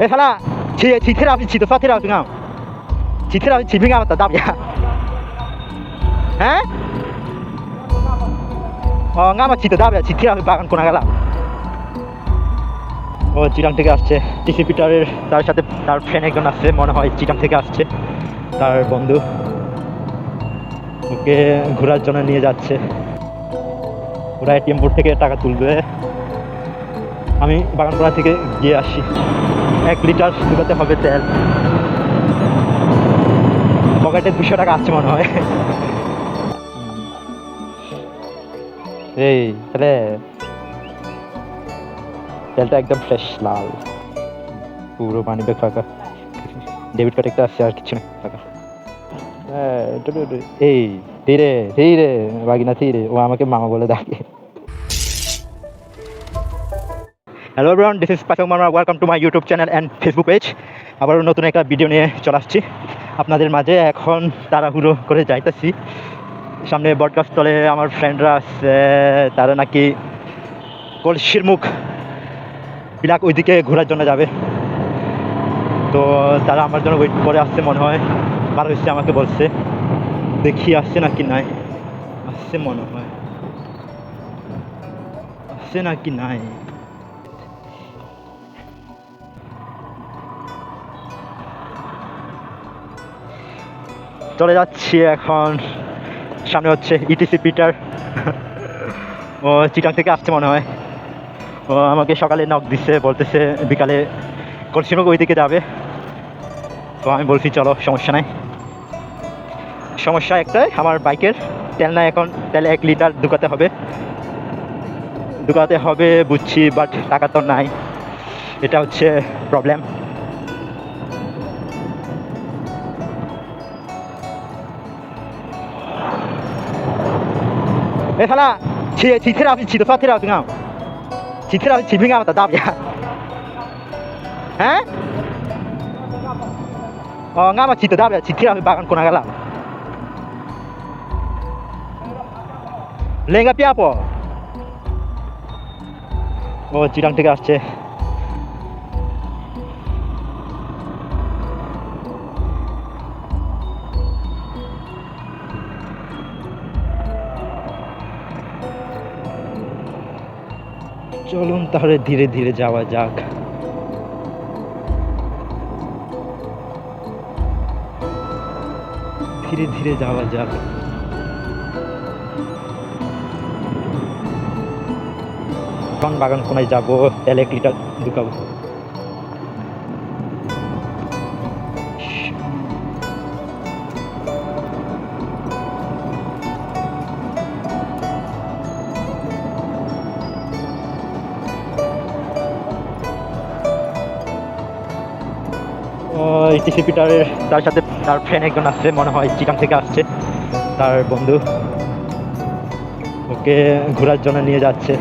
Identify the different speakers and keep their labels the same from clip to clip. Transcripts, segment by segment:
Speaker 1: 哎，他那骑骑铁路骑到发铁路平啊？骑铁路骑平啊？打打不呀？হ্যাঁ ও না আমার চিতে দাবে চিঠি আমি বাগান কোনা গেলাম ও চিটাং থেকে আসছে টিসি পিটারের তার সাথে তার ফ্রেন্ড একজন আসছে মনে হয় চিটাং থেকে আসছে তার বন্ধু ওকে ঘোরার জন্য নিয়ে যাচ্ছে ওরা এটিএম বোর্ড থেকে টাকা তুলবে আমি বাগানপাড়া থেকে গিয়ে আসি। এক লিটার দুটাতে হবে তেল। পকেটে দুশো টাকা আসছে মনে হয়। এই, তাহলে তেলটা একদম ফ্রেশ লাল। পুরো পানি ব্যাগ ফাঁকা ডেবিট কার্ড একটা আসছে আর কিছু না ফাঁকা হ্যাঁ। এই, ধীরে ধীরে, বাগিনা, ধীরে। ও আমাকে মামা বলে ডাকে। হ্যালো ব্রাউন দিস ইজ পাচক মামা welcome to my YouTube channel and Facebook page আবারও নতুন একটা ভিডিও নিয়ে চলে আসছি। আপনাদের মাঝে এখন তাড়াহুড়ো করে যাইতেছি। সামনে বটগাছতলে আমার ফ্রেন্ডরা আছে, তারা নাকি কলসির মুখ বিলাক ওইদিকে ঘোরার জন্য যাবে। তো তারা আমার জন্য ওয়েট করে আসছে মনে হয়। বার হচ্ছে আমাকে বলছে। দেখি আসছে নাকি নাই। আসছে মনে হয়। আসছে নাকি নাই? চলে যাচ্ছি এখন। সামনে হচ্ছে ইটিসি পিটার ও চিটাং থেকে আসছে মনে হয়। ও আমাকে সকালে নক দিচ্ছে বলতেছে বিকালে কলসিমুখ ওই দিকে যাবে? তো আমি বলছি, চলো, সমস্যা নাই। সমস্যা একটাই, আমার বাইকের তেল নাই এখন তেলে এক লিটার ঢুকাতে হবে। ঢুকাতে হবে বুঝছি বাট টাকা তো নাই। এটা হচ্ছে প্রবলেম 哎，他那骑骑铁路骑到发铁路平啊？骑铁路骑平啊？打打不呀？হ্যাঁ ও না আমার চিতে দাবে চিঠি আমি বাগান কোনা গেলাম লেঙ্গা পিয়াপ ও চিরাং থেকে আসছে চলুন তাহলে ধীরে ধীরে যাওয়া যাক। ধীরে ধীরে যাওয়া যাক। বাগান কোনায় যাব লিটার ঢুকাবো টিসি পিটারের, তার সাথে তার ফ্রেন্ড একজন আসছে, মনে হয় চিটাং থেকে আসছে, তার বন্ধু। ওকে ঘোরার জন্য নিয়ে যাচ্ছে।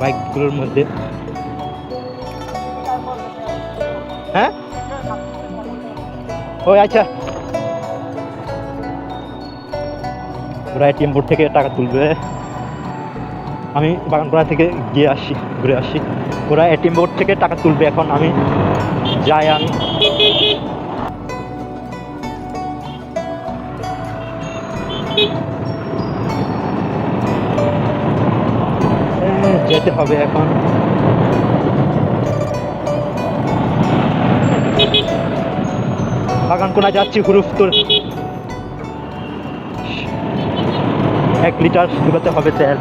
Speaker 1: বাইকগুলোর মধ্যে। হ্যাঁ? ওই আচ্ছা। ওরা এটিএম বোর্ড থেকে টাকা তুলবে। আমি বাগানপাড়া থেকে গিয়ে আসি, ঘুরে আসি। ওরা এটিএম বোর্ড থেকে টাকা তুলবে এখন, আমি যাই আমি। যেতে হবে এখন। বাগান কোনা যাচ্ছি, হুরুফ তোর এক লিটার ঢুকাতে হবে তেল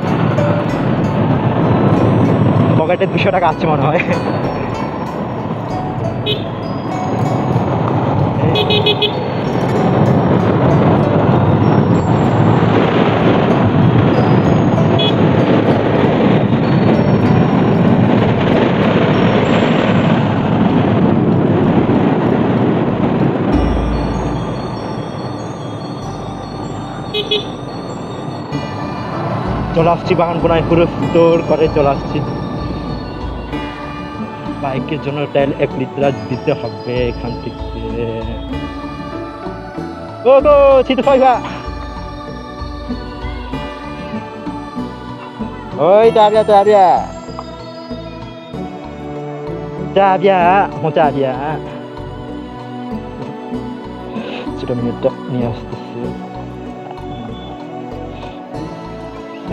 Speaker 1: পকেটে দুশো টাকা আছে মনে হয়। চলে আসছি বাগানপোনায় পুরো স্টোর করে চলে আসছি বাইকের জন্য টাইল এক লিটার দিতে হবে এখান থেকে। ও তো সিধু ভাইবা ওই তাবিয়া তাবিয়া তাবিয়া মোটা তাবিয়া সেটা মিনিটটা নিয়ে আসতে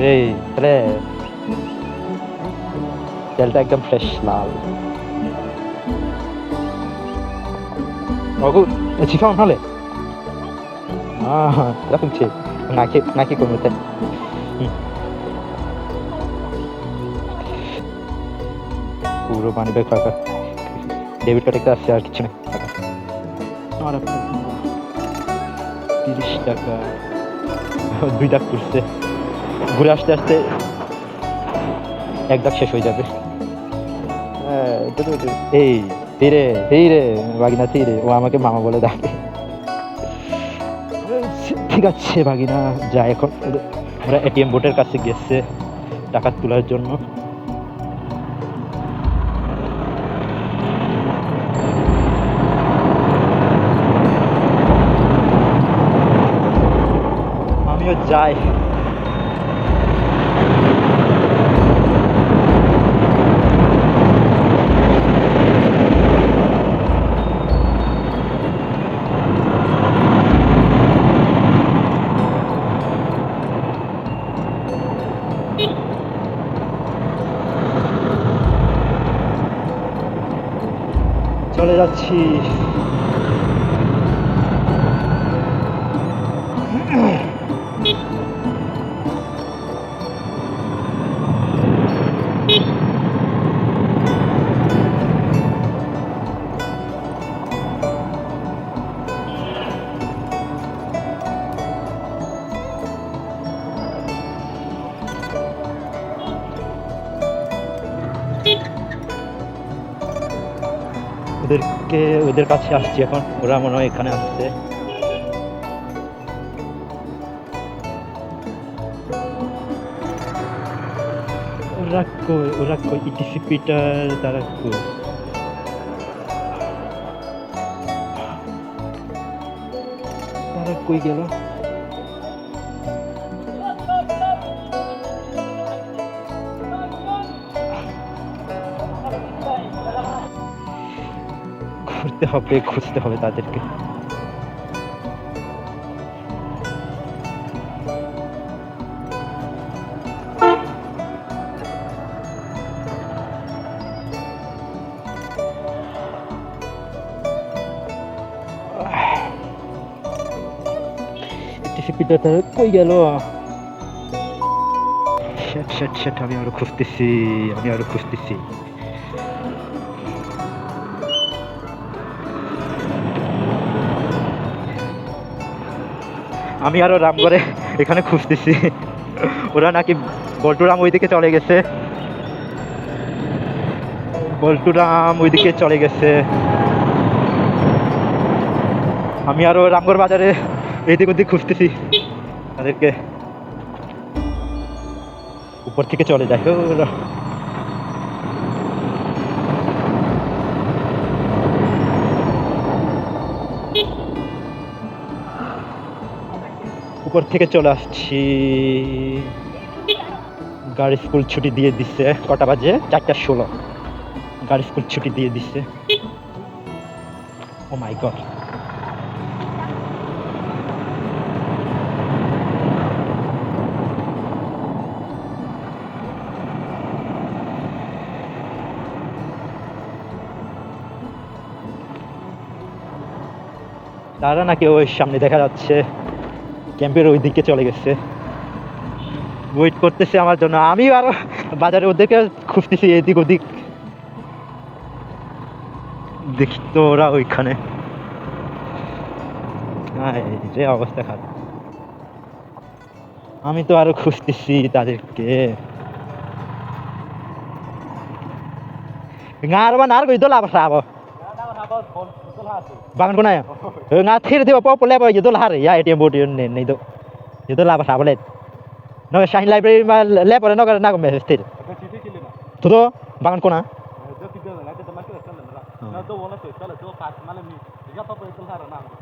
Speaker 1: এই তাহলে তেলটা একদম ফ্রেশ লাল Aku 지성 할래. 아, 나쁜 치. 나키 나키 거 못해. পুরো মানি ব্যাগ ফাঁকা ডেবিট কার্ড একটা আসছে আর কিছু নেই আর তিরিশ টাকা দুই দাগ করছে ঘুরে আসতে আসতে এক দাগ শেষ হয়ে যাবে। হ্যাঁ, এই এই রে এই রে বাগিনা এই রে ও আমাকে মামা বলে ডাকে। ঠিক আছে বাগিনা যা এখন। ওরা এটিএম বোর্ডের কাছে গেছে টাকা তোলার জন্য। আমিও যাই। চলে যাচ্ছি। ওদেরকে ওদের কাছে আসছি এখন। ওরা মনে হয় এখানে আসছে। কই? তারা কই গেল? ঘুরতে হবে খুঁজতে হবে তাদেরকে। কই গেল? শ্যাট শ্যাট শ্যাট আমি আরও খুঁজতেছি আমি আরও খুঁজতেছি। আমি আরও রামগড়ে এখানে খুঁজতেছি। ওরা নাকি বল্টুরাম ওইদিকে চলে গেছে। বল্টুরাম ওইদিকে চলে গেছে। আমি আরও রামগড় বাজারে এদিক ওদিক খুঁজতেছি তাদেরকে। উপর থেকে চলে যায়। উপর থেকে চলে আসছি। গাড়ি স্কুল ছুটি দিয়ে দিচ্ছে কটা বাজে? চারটা ষোলো। গাড়ি স্কুল ছুটি দিয়ে দিচ্ছে ও মাই গড তারা নাকি ওই সামনে দেখা যাচ্ছে। ক্যাম্পের ওই দিকে চলে গেছে। ওয়েট করতেছে আমার জন্য। আমি আরও বাজারে ওদেরকে খুঁজতেছি এদিক ওদিক। দেখি তো ওরা ওইখানে। যে অবস্থা খারাপ। আমি তো আরও খুঁজতেছি তাদেরকে। ngar ba nar ko idol apa sabo bangan ko na ya nga thir diba po pole ba idol har ya atm board yun ne do idol tôi sabo let no shahin library ma shine library mà na ko nó cái nào cũng mệt ko na
Speaker 2: đó tiga con kita Hãy subscribe cho kênh Ghiền Mì Gõ Để không bỏ lỡ những video hấp apa